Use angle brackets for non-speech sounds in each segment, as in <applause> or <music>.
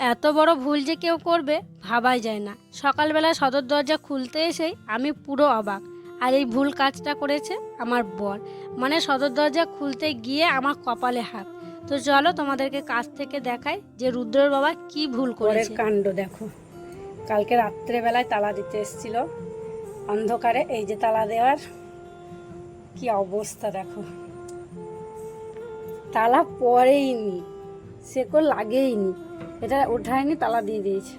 এত বড় ভুল যে কেউ করবে ভাবাই যায় না। সকালবেলা সদর দরজা খুলতে এসেই আমি পুরো অবাক। আর এই ভুল কাজটা করেছে আমার বর। মানে সদর দরজা খুলতে গিয়ে আমার কপালে হাত। তো চলো তোমাদেরকে কাছ থেকে দেখাই যে রুদ্রর বাবা কি ভুল করেছে। কাণ্ড দেখো। কালকে রাত্রেবেলায় তালা দিতে এসেছিল। অন্ধকারে এই যে তালা দেওয়ার কি অবস্থা দেখো। তালা পরেইনি সেকো লাগেইনি এটা ওঠায়নি, তালা দিয়ে দিয়েছে।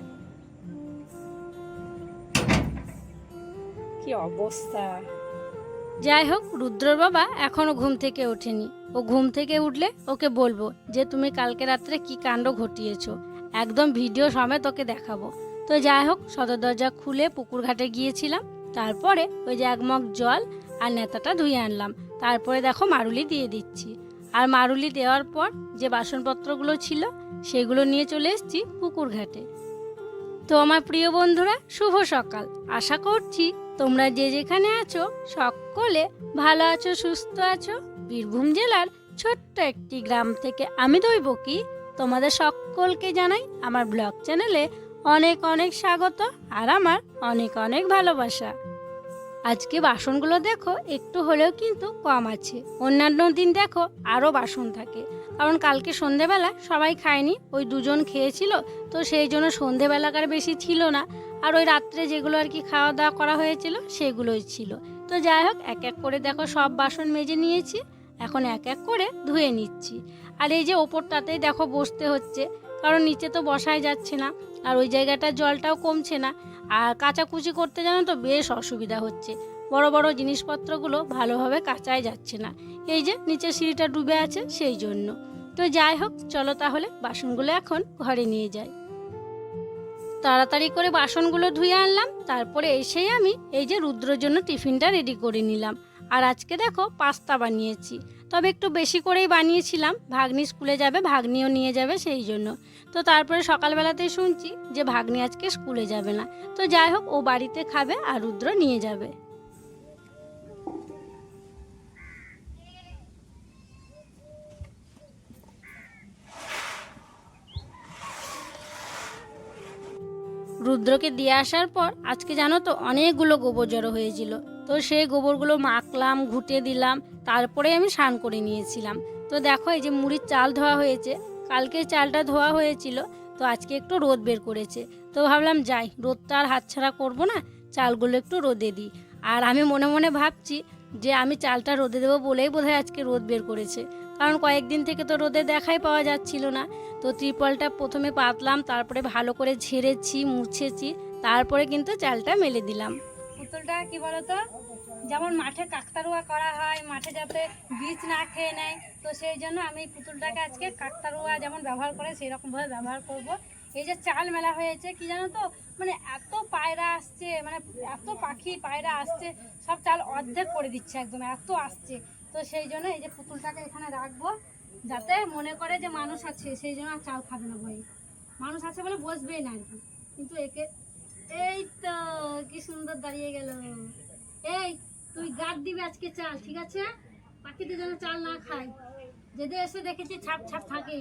কি অবস্থা? যাই হোক রুদ্রর বাবা এখনও ঘুম থেকে ওঠেনি। ও ঘুম থেকে উঠলে ওকে বলব যে, তুমি কালকে রাত্রে কি কাণ্ড ঘটিয়েছো? একদম ভিডিও সমেত ওকে দেখাবো। তো যাই হোক, সদর দরজা খুলে পুকুর ঘাটে গিয়েছিলাম। তারপরে ওই যে এক মগ জল আর নেতাটা ধুয়ে আনলাম। তারপরে দেখো মারুলি দিয়ে দিচ্ছি। আর মারুলি দেওয়ার পর যে বাসনপত্রগুলো ছিল, সেগুলো নিয়ে চলে এসেছি পুকুর ঘাটে তো আমার প্রিয় বন্ধুরা, শুভ সকাল। আশা করছি তোমরা যে যেখানে আছো, সকলে ভালো আছো, সুস্থ আছো। বীরভূম জেলার ছোট্ট একটি গ্রাম থেকে আমি দৈব কি তোমাদের সকলকে জানাই আমার ব্লগ চ্যানেলে অনেক অনেক স্বাগত আর আমার অনেক অনেক ভালোবাসা। আজকে বাসনগুলো দেখো, একটু হলেও কিন্তু কম আছে। অন্যান্য দিন দেখো আরও বাসন থাকে। কারণ কালকে সন্ধেবেলা সবাই খায়নি, ওই দুজন খেয়েছিল, তো সেই জন্য সন্ধেবেলাকার বেশি ছিল না। আর ওই রাত্রে যেগুলো আর কি খাওয়া দাওয়া করা হয়েছিল, সেগুলোই ছিল। তো যাই হোক, এক এক করে দেখো সব বাসন মেজে নিয়েছি, এখন এক এক করে ধুয়ে নিচ্ছি। আর এই যে ওপরটাতেই দেখো বসতে হচ্ছে, কারণ নিচে তো বসাই যাচ্ছে না, আর ওই জায়গাটার জলটাও কমছে না। আর কাচাকুচি করতে জানো তো বেশ অসুবিধা হচ্ছে। বড় বড় জিনিসপত্রগুলো ভালোভাবে কাচাই যাচ্ছে না। এই যে নিচে সিঁড়িটা ডুবে আছে সেই জন্য। তো যাই হোক, চলো তাহলে বাসনগুলো এখন ঘরে নিয়ে যাই। তাড়াতাড়ি করে বাসনগুলো ধুয়ে আনলাম, তারপরে এসেই আমি এই যে রুদ্রর জন্য টিফিনটা রেডি করে নিলাম। আর আজকে দেখো, পাস্তা বানিয়েছি। তবে একটু বেশি করেই বানিয়েছিলাম। ভাগ্নি স্কুলে যাবে, ভাগ্নিও নিয়ে যাবে সেই জন্য। তো তারপরে সকালবেলাতেই শুনছি যে ভাগ্নি আজকে স্কুলে যাবে না। তো যাই হোক, ও বাড়িতে খাবে আর রুদ্র নিয়ে যাবে। রুদ্রকে দিয়ে আসার পর আজকে জানো তো অনেকগুলো গোবর জড়ো হয়েছিল। তো সেই গোবরগুলো মাখলাম ঘুটে দিলাম তারপরে আমি স্নান করে নিয়েছিলাম। তো দেখো এই যে মুড়ির চাল ধোয়া হয়েছে কালকে চালটা ধোয়া হয়েছিল, তো আজকে একটু রোদ বের করেছে। তো ভাবলাম যাই, রোদটা আর হাতছাড়া করব না, চালগুলো একটু রোদে দিই। আর আমি মনে মনে ভাবছি যে আমি চালটা রোদে দেবো বলেই বোধহয় আজকে রোদ বের করেছে। কারণ কয়েকদিন থেকে তো রোদে দেখাই পাওয়া যাচ্ছিল না। তো ত্রিপলটা প্রথমে পাতলাম, তারপরে ভালো করে ঝেড়েছি, মুছেছি, তারপরে কিন্তু চালটা মেলে দিলাম। পুতুলটা কি বলতো? যেমন মাঠে কাকতারুয়া করা হয়, মাঠে যাতে বীজ না খেয়ে নেয়, তো সেই জন্য আমি পুতুলটাকে আজকে কাকতারুয়া যেমন ব্যবহার করে সেই রকমভাবে ব্যবহার করব। এই যে চাল মেলা হয়েছে, কি জানো তো? মানে এত পায়রা আসছে মানে এত পাখি পায়রা আসছে, সব চাল অর্ধেক করে দিচ্ছে একদম, এত আসছে। তো সেই জন্য এই যে পুতুলটাকে এখানে রাখব, যাতে মনে করে যে মানুষ আছে, সেই জন্য আর চাল খাবে না ভয়ে মানুষ আছে বলে বসবেই না আর কি। কিন্তু একে এই তো, কি সুন্দর দাঁড়িয়ে গেল। এই, তুই গাদ দিবি আজকে চাল, ঠিক আছে? পাখিতে যেন চাল না খায় যদি এসে দেখেছি ছাপ ছাপ থাকে।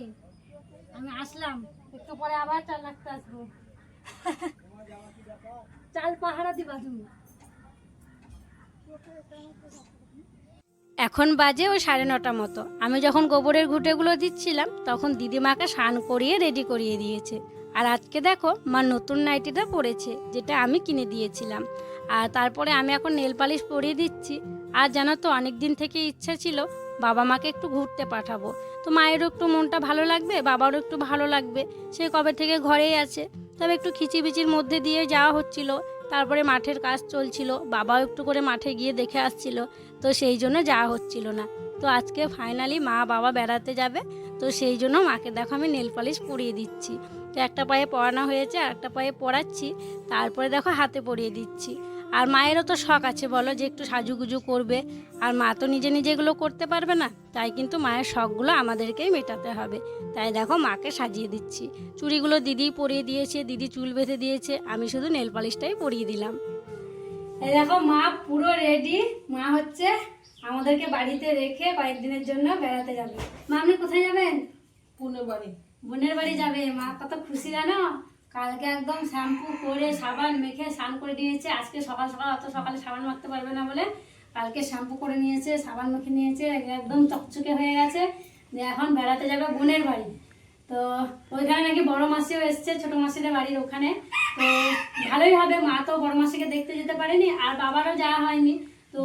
আমি আসলাম, একটু পরে আবার চাল রাখতে আসব। <laughs> চাল পাহারা দিবা তুমি। এখন বাজে ওই সাড়ে নটা মতো। আমি যখন গোবরের ঘুঁটেগুলো দিচ্ছিলাম, তখন দিদিমাকে স্নান করিয়ে রেডি করিয়ে দিয়েছে। আর আজকে দেখো মা নতুন নাইটিটা পরেছে, যেটা আমি কিনে দিয়েছিলাম। আর তারপরে আমি এখন নেল পালিশ পরিয়ে দিচ্ছি। আর জানো তো অনেক দিন থেকে ইচ্ছা ছিল বাবা মাকে একটু ঘুরতে পাঠাবো। তো মায়েরও একটু মনটা ভালো লাগবে, বাবারও একটু ভালো লাগবে। সে কবে থেকে ঘরেই আছে। তবে একটু খিচিবিচির মধ্যে দিয়ে যাওয়া হচ্ছিল। তারপরে মাঠের কাজ চলছিল, বাবাও একটু করে মাঠে গিয়ে দেখে আসছিল। তো সেই জন্য যাওয়া হচ্ছিল না। তো আজকে ফাইনালি মা বাবা বেড়াতে যাবে। তো সেই জন্য মাকে দেখো আমি নেল পালিশ পরিয়ে দিচ্ছি। তো একটা পায়ে পরানো হয়েছে, আর একটা পায়ে পড়াচ্ছি, তারপরে দেখো হাতে পরিয়ে দিচ্ছি। আর মায়েরও তো শখ আছে, বলো যে একটু সাজুগুজু করবে। আর মা তো নিজে নিজে এগুলো করতে পারবে না, তাই কিন্তু মায়ের শখগুলো আমাদেরকেই মেটাতে হবে। তাই দেখো মাকে সাজিয়ে দিচ্ছি। চুড়িগুলো দিদি পরিয়ে দিয়েছে, দিদি চুল বেঁধে দিয়েছে, আমি শুধু নেল পালিশটাই পরিয়ে দিলাম। এই দেখো মা পুরো রেডি মা হচ্ছে আমাদেরকে বাড়িতে রেখে কয়েকদিনের জন্য বেড়াতে যাবে। মা আপনি কোথায় যাবেন? পুনে বাড়ি। বোনের বাড়ি যাবে, মা কত খুশি জানো? কালকে একদম শ্যাম্পু করে, সাবান মেখে স্নান করে নিয়েছে। আজকে সকাল সকাল, অত সকালে সাবান মাখতে পারবে না বলে কালকে শ্যাম্পু করে নিয়েছে, সাবান মেখে নিয়েছে, একদম চকচকে হয়ে গেছে। এখন বেড়াতে যাবে বোনের বাড়ি। তো ওইখানে নাকি বড় মাসিও এসছে, ছোট মাসিদের বাড়ির ওখানে। তো ভালোই হবে, মা তো বড় মাসিকে দেখতে যেতে পারেনি, আর বাবারও যাওয়া হয়নি। তো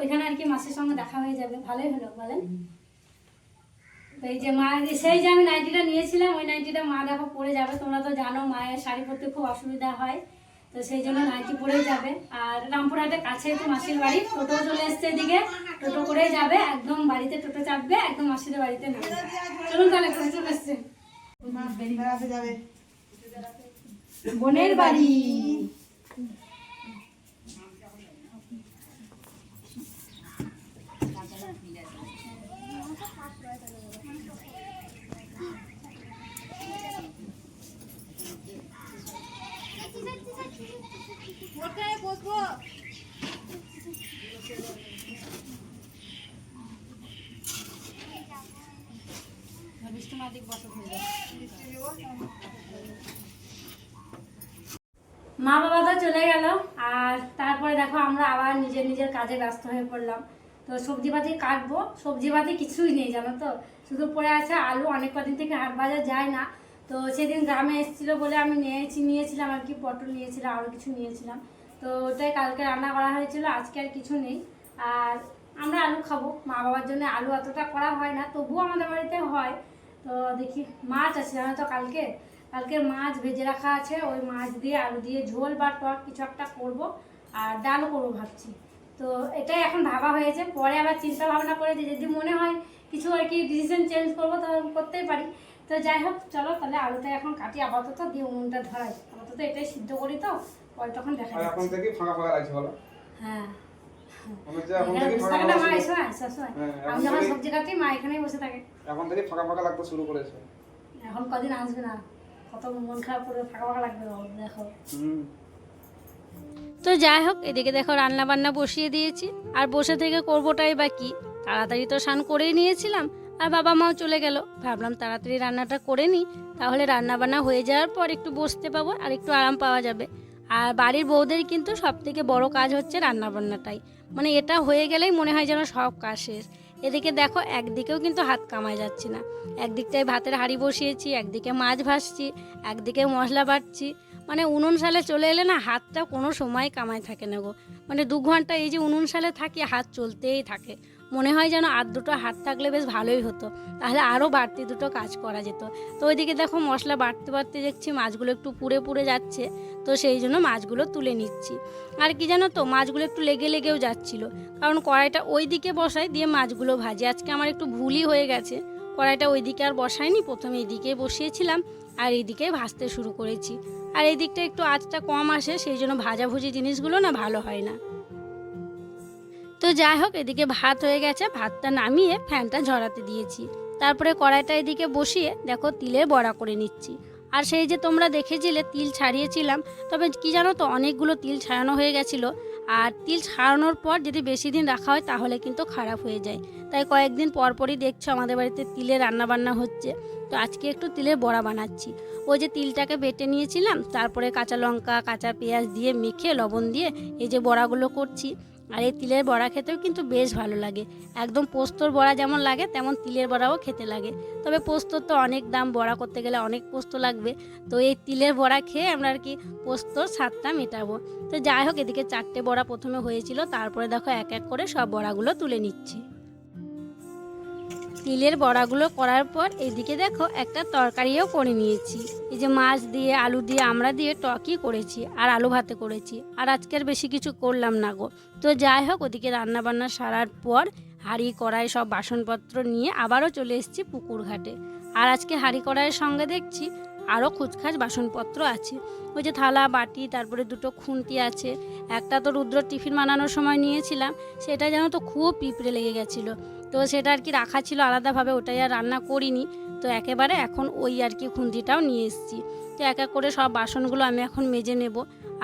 ওইখানে আর কি মাসির সঙ্গে দেখা হয়ে যাবে, ভালোই হলো, বলেন। তো এই যে মা সেই যে আমি নাইটিটা নিয়েছিলাম ওই নাইটিটা মা দেখো পরে যাবে। তোমরা তো জানো মায়ের শাড়ি পরতে খুব অসুবিধা হয় তো সেই জন্য নাইটি পরেই যাবে। আর রামপুরহাটের কাছে তো মাসির বাড়ি টোটো চলে এসছে এদিকে। টোটো করেই যাবে একদম বাড়িতে টোটো চাপবে একদম মাসির বাড়িতে নামবে। চলুন তাহলে টোটো চলে এসছে। বেড়াতে যাবে। মা বাবা তো চলে গেল, আর তারপরে দেখো আমরা আবার নিজের নিজের কাজে ব্যস্ত হয়ে পড়লাম। তো সবজি সবজিপাতি কাটবো সবজি সবজিপাতি কিছুই নেই, জানো তো? শুধু পড়ে আছে আলু, অনেক কদিন থেকে হাট বাজার যায় না। তো সেদিন গ্রামে এসেছিল বলে আমি নিয়েছি, নিয়েছিলাম আর কি, পটল নিয়েছিলাম, আরও কিছু নিয়েছিলাম। তো ওটাই কালকে রান্না করা হয়েছিল, আজকে আর কিছু নেই। আর আমরা আলু খাব, মা বাবার জন্য আলু অতটা করা হয় না, তবুও আমাদের বাড়িতে হয়। তো দেখি মাছ আছে, জানো তো কালকে? কালকে মাছ ভেজে রাখা আছে, ওই মাছ দিয়ে আলু দিয়ে ঝোল বা টক কিছু একটা করব, আর ডালও করব ভাবছি। তো এটাই এখন ভাবা হয়েছে, পরে আবার চিন্তা ভাবনা করে যে যদি মনে হয় কিছু আর কি ডিসিশন চেঞ্জ করব, তাহলে করতেই পারি। তো যাই হোক চলো তাহলে আলুটা এখন কাটি আপাতত দিয়ে উনুনটা ধরাই। আপাতত এটাই সিদ্ধ করি তো পরে তখন দেখা আর এখন থেকে ফাঁকা ফাঁকা লাগছে বলো। হ্যাঁ। আমি যখন সবজি কাটি মা এখানেই বসে থাকে। এখন থেকে ফাঁকা ফাঁকা লাগতে শুরু করেছে। এখন কদিন আসবে না কত মন খারাপ করে ফাঁকা ফাঁকা লাগবে দেখো। হুম। তো যাই হোক এদিকে দেখো রান্না বান্না বসিয়ে দিয়েছি। আর বসে থেকে করবোটাই বা কি? তাড়াতাড়ি তো স্নান করেই নিয়েছিলাম আর বাবা মাও চলে গেল। ভাবলাম তাড়াতাড়ি রান্নাটা করে নিই, তাহলে রান্না বান্না হয়ে যাওয়ার পর একটু বসতে পাবো আর একটু আরাম পাওয়া যাবে। আর বাড়ির বউদের কিন্তু সব থেকে বড় কাজ হচ্ছে রান্না বান্নাটাই মানে এটা হয়ে গেলেই মনে হয় যেন সব কাজ শেষ। এদিকে দেখো একদিকেও কিন্তু হাত কামায় যাচ্ছে না। একদিকটায় ভাতের হাঁড়ি বসিয়েছি, একদিকে মাছ ভাসছি একদিকে মশলা বাটছি। মানে উনুন সালে চলে এলে না হাতটা কোনো সময় কামায় থাকে না গো। মানে দু ঘণ্টা এই যে উনুন সালে থাকি, হাত চলতেই থাকে। মনে হয় যেন আর দুটো হাত থাকলে বেশ ভালোই হতো। তাহলে আরও বাড়তি দুটো কাজ করা যেত। তো ওইদিকে দেখো মশলা বাড়তে বাড়তে দেখছি মাছগুলো একটু পুড়ে পুড়ে যাচ্ছে। তো সেই জন্য মাছগুলো তুলে নিচ্ছি। আর কি জানো তো, মাছগুলো একটু লেগে লেগেও যাচ্ছিল। কারণ কড়াইটা ওই দিকে বসাই দিয়ে মাছগুলো ভাজি। আজকে আমার একটু ভুলই হয়ে গেছে। কড়াইটা ওই দিকে আর বসাইনি, প্রথমে এইদিকে বসিয়েছিলাম। আর এইদিকে ভাজতে শুরু করেছি। আর এই দিকটা একটু আঁচটা কম আসে, সেই জন্য ভাজাভুজি জিনিসগুলো না ভালো হয় না। তো যাই হোক, এদিকে ভাত হয়ে গেছে, ভাতটা নামিয়ে ফ্যানটা ঝরাতে দিয়েছি। তারপরে কড়াইটা এদিকে বসিয়ে দেখো তিলের বড়া করে নিচ্ছি। আর সেই যে তোমরা দেখেছিলে, তিল ছাড়িয়েছিলাম, তবে কি জানো তো, অনেকগুলো তিল ছাড়ানো হয়ে গেছিল। আর তিল ছাড়ানোর পর যদি বেশি দিন রাখা হয়, তাহলে কিন্তু খারাপ হয়ে যায়। তাই কয়েকদিন পর পরই দেখছ আমাদের বাড়িতে তিলের রান্না বান্না হচ্ছে। তো আজকে একটু তিলের বড়া বানাচ্ছি। ওই যে তিলটাকে বেটে নিয়েছিলাম, তারপরে কাঁচা লঙ্কা, কাঁচা পেঁয়াজ দিয়ে মেখে, লবণ দিয়ে এই যে বড়াগুলো করছি। আর এই তিলের বড়া খেতেও কিন্তু বেশ ভালো লাগে। একদম পোস্তর বড়া যেমন লাগে, তেমন তিলের বড়াও খেতে লাগে। তবে পোস্তর তো অনেক দাম, বড়া করতে গেলে অনেক পোস্ত লাগবে। তো এই তিলের বড়া খেয়ে আমরা আর কি পোস্তর স্বাদটা মেটাবো। তো যাই হোক, এদিকে চারটে বড়া প্রথমে হয়েছিল, তারপরে দেখো এক এক করে সব বড়াগুলো তুলে নিচ্ছি। তিলের বড়াগুলো করার পর এদিকে দেখো একটা তরকারিও করে নিয়েছি। এই যে মাছ দিয়ে, আলু দিয়ে, আমরা দিয়ে টকই করেছি আর আলু ভাতে করেছি। আর আজকের বেশি কিছু করলাম না গো। তো যাই হোক, ওদিকে রান্না বান্না সারার পর হাঁড়ি, কড়াই সব বাসনপত্র নিয়ে আবারও চলে এসেছি পুকুর ঘাটে। আর আজকে হাঁড়ি, কড়াইয়ের সঙ্গে দেখছি আরও খুচখাচ বাসনপত্র আছে। ওই যে থালা, বাটি, তারপরে দুটো খুন্তি আছে। একটা তো রুদ্র টিফিন বানানোর সময় নিয়েছিলাম, সেটা যেন তো খুব পিঁপড়ে লেগে গেছিল। তো সেটা আর কি রাখা ছিল আলাদাভাবে, ওটাই আর রান্না করিনি। তো একেবারে এখন ওই আর কি খুন্তিটাও নিয়ে এসেছি। তো এক এক করে সব বাসনগুলো আমি এখন মেজে নেব।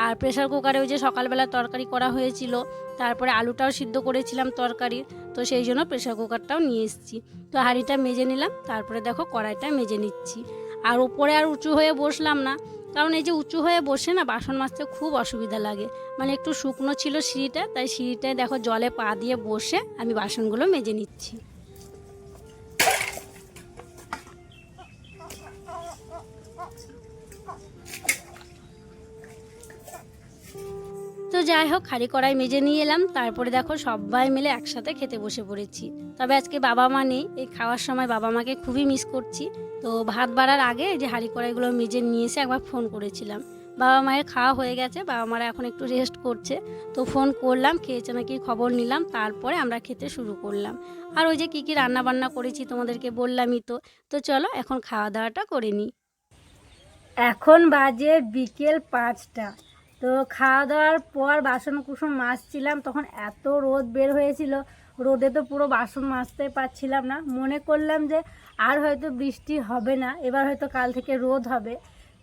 আর প্রেশার কুকারে ওই যে সকালবেলা তরকারি করা হয়েছিল, তারপরে আলুটাও সিদ্ধ করেছিলাম তরকারির তো সেই জন্য প্রেশার কুকারটাও নিয়ে এসেছি। তো হাঁড়িটা মেজে নিলাম, তারপরে দেখো কড়াইটা মেজে নিচ্ছি। আর উপরে আর উঁচু হয়ে বসলাম না কারণ এই যে উঁচু হয়ে বসে না বাসন মাজতে খুব অসুবিধা লাগে। মানে একটু শুকনো ছিল সিঁড়িটা, তাই সিঁড়িটায় দেখো জলে পা দিয়ে বসে আমি বাসনগুলো মেজে নিচ্ছি। তো যাই হোক হাঁড়ি কড়াই মেজে নিয়ে এলাম। তারপরে দেখো সবাই মিলে একসাথে খেতে বসে পড়েছি। তবে আজকে বাবা মা নেই, এই খাওয়ার সময় বাবা মাকে খুবই মিস করছি। তো ভাত বাড়ার আগে যে হাঁড়ি কড়াইগুলো মেজে নিয়ে এসে একবার ফোন করেছিলাম। বাবা মায়ের খাওয়া হয়ে গেছে, বাবা মারা এখন একটু রেস্ট করছে। তো ফোন করলাম, খেয়েছে নাকি খবর নিলাম, তারপরে আমরা খেতে শুরু করলাম। আর ওই যে কী কী রান্না বান্না করেছি তোমাদেরকে বললামই তো। তো চলো এখন খাওয়া দাওয়াটা করে নিই। এখন বাজে বিকেল পাঁচটা। তো খাওয়া দাওয়ার পর বাসন কুসন মাজছিলাম, তখন এত রোদ বের হয়েছিল। রোদে তো পুরো বাসন মাজতে পারছিলাম না। মনে করলাম যে আর হয়তো বৃষ্টি হবে না, এবার হয়তো কাল থেকে রোদ হবে।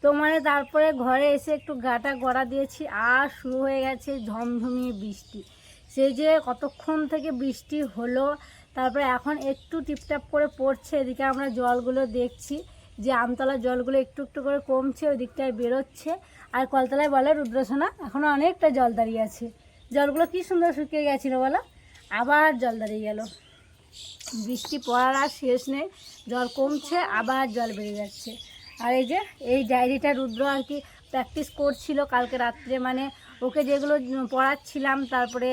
তো মানে তারপরে ঘরে এসে একটু গাটা গড়া দিয়েছি, আর শুরু হয়ে গেছে ঝমঝমিয়ে বৃষ্টি। সেই যে কতক্ষণ থেকে বৃষ্টি হলো, তারপরে এখন একটু টিপটাপ করে পড়ছে, এদিকে আমরা জলগুলো দেখছি। যে আমতলার জলগুলো একটু একটু করে কমছে, ওই দিকটায় বেরোচ্ছে। আর কলতলায় বলে রুদ্রসোনা এখনও অনেকটা জল দাঁড়িয়ে আছে। জলগুলো কি সুন্দর শুকিয়ে গেছিল বলো? আবার জল দাঁড়িয়ে গেল। বৃষ্টি পড়ার আর শেষ নেই, জল কমছে, আবার জল বেড়ে যাচ্ছে। আর এই যে, এই ডায়েরিটা রুদ্র আর কি প্র্যাকটিস করছিল কালকে রাত্রে মানে ওকে যেগুলো পড়াচ্ছিলাম, তারপরে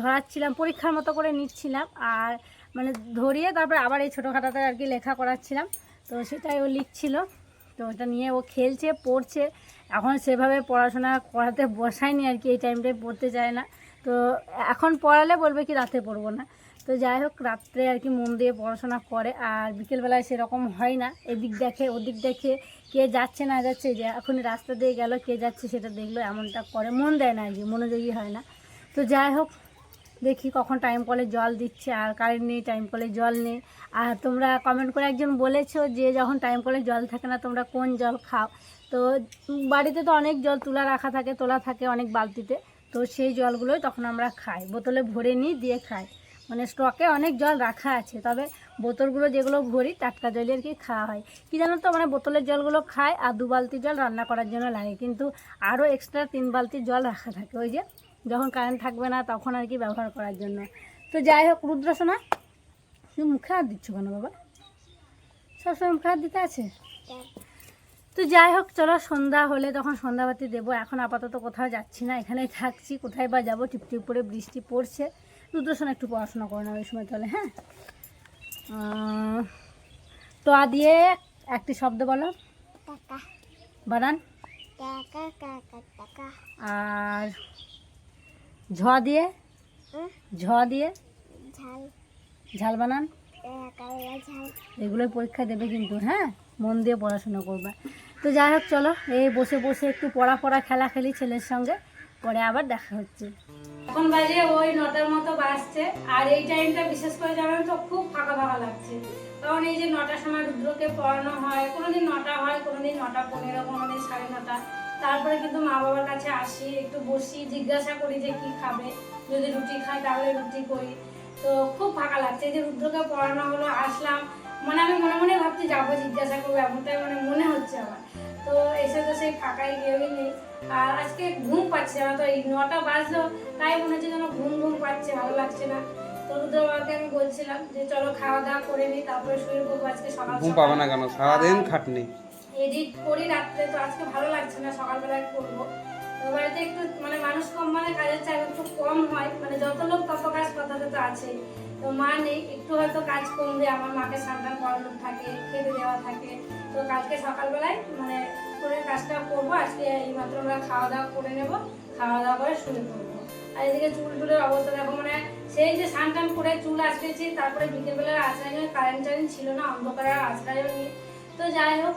ধরাচ্ছিলাম, পরীক্ষার মতো করে নিচ্ছিলাম, আর মানে ধরিয়ে তারপরে আবার এই ছোটোখাটাতে আর কি লেখা করাচ্ছিলাম। তো সেটাই ও লিখছিল। তো ওটা নিয়ে ও খেলছে, পড়ছে। এখন সেভাবে পড়াশোনা করাতে বসায়নি আর কি, এই টাইমটায় পড়তে চায় না। তো এখন পড়ালে বলবে কি রাতে পড়ব না। তো যাই হোক, রাত্রে আর কি মন দিয়ে পড়াশোনা করে। আর বিকেলবেলায় সেরকম হয় না। এদিক দেখে, ওদিক দেখে কে যাচ্ছে না যাচ্ছে যে এখন রাস্তা দিয়ে গেল, কে যাচ্ছে সেটা দেখল, এমনটা করে। মন দেয় না আর কি, মনোযোগী হয় না। তো যাই হোক দেখি কখন টাইম কলে জল দিচ্ছে আর কারেন্ট নেই টাইম কলে জল নেই। আর তোমরা কমেন্ট করে একজন বলেছ যে যখন টাইম কলে জল থাকে না, তোমরা কোন জল খাও? তো বাড়িতে তো অনেক জল তুলা রাখা থাকে, তোলা থাকে অনেক বালতিতে। তো সেই জলগুলোই তখন আমরা খাই। বোতলে ভরে নিই, দিয়ে খাই। মানে স্টকে অনেক জল রাখা আছে, তবে বোতলগুলো যেগুলো ভরি, টাটকা জলের কি খাওয়া হয়। কি জানো তো মানে বোতলের জলগুলো খায় আর দু বালতি জল রান্না করার জন্য লাগে। কিন্তু আরও এক্সট্রা তিন বালতি জল রাখা থাকে। ওই যে যখন কারেন্ট থাকবে না তখন আর কি ব্যবহার করার জন্য। তো যাই হোক রুদ্রসোনা তুমি মুখে হাত দিচ্ছ কেন বাবা? সবসময় মুখে হাত দিতে আছে? তো যাই হোক চলো সন্ধ্যা হলে তখন সন্ধ্যাবাতি দেবো। এখন আপাতত কোথাও যাচ্ছি না এখানেই থাকছি। কোথায় বা যাব? টিপটিপ করে বৃষ্টি পড়ছে। রুদ্রসোনা একটু পড়াশোনা করে না ওই সময় তাহলে হ্যাঁ? টয়া দিয়ে একটি শব্দ বলো। বানান আর ঝ দিয়ে? ঝ দিয়ে? ঝাল। বানান? এগুলোই পরীক্ষা দেবে কিন্তু হ্যাঁ? মন দিয়ে পড়াশোনা করবে। তো যাই হোক চলো এই বসে বসে একটু পড়া পড়া খেলা খেলি ছেলের সঙ্গে পরে আবার দেখা হচ্ছে। এখন বাজে ওই নটার মতো বাজছে আর এই টাইমটা বিশেষ করে জানেন তো খুব ফাঁকা ফাঁকা লাগছে। কারণ এই যে নটার সময় রুদ্রকে পড়ানো হয় কোনোদিন নটা হয় কোনোদিন নটা পনেরো কোনোদিন সাড়ে নটা। তারপরে কিন্তু মা বাবার কাছে আসি একটু বসি জিজ্ঞাসা করি যে কি খাবে। যদি রুটি খায় তাহলে রুটি করি। তো খুব ফাঁকা লাগছে। এই যে রুদ্রকে পড়ানো হলো আসলাম। মানে আমি মনে মনে ভাবছি যাব জিজ্ঞাসা করব এমনটাই মানে মনে হচ্ছে আমার। তো এসে তো সেই ফাঁকাই কেউই নেই আর আজকে ঘুম পাচ্ছে না তো এই নটা বাজলো। তাই মনে হচ্ছে যেন ঘুম ঘুম পাচ্ছে ভালো লাগছে না। তো রুদ্রবাবাকে আমি বলছিলাম যে চলো খাওয়া দাওয়া করে নিই তারপরে শুয়ে পড়ব আজকে সকাল ঘুম। পাবে না কেন? সারাদিন খাটনি। এডিট করি রাত্রে, তো আজকে ভালো লাগছে না সকালবেলায় করব। বাড়িতে একটু মানে মানুষ কম মানে কাজের চাপ একটু কম হয় মানে যত লোক তত কাজ কথাতে তো আছে। তো মা নেই, একটু হয়তো কাজ কমবে, আমার মাকে সান্তান করানো থাকে, খেতে দেওয়া থাকে। তো কালকে সকালবেলায় মানে করে কাজটা করব, আজকে এইমাত্র আমরা খাওয়া দাওয়া করে নেব, খাওয়া দাওয়া করে শুয়ে পড়ব। আর এদিকে চুল টুলের অবস্থা দেখো মানে সেই যে সানটান করে চুল আসতেছি তারপরে বিকেলবেলার আশ্রয় কারেন্ট টারেন্ট ছিল না অন্ধকারের আশ্রয় নিয়ে তো যাই হোক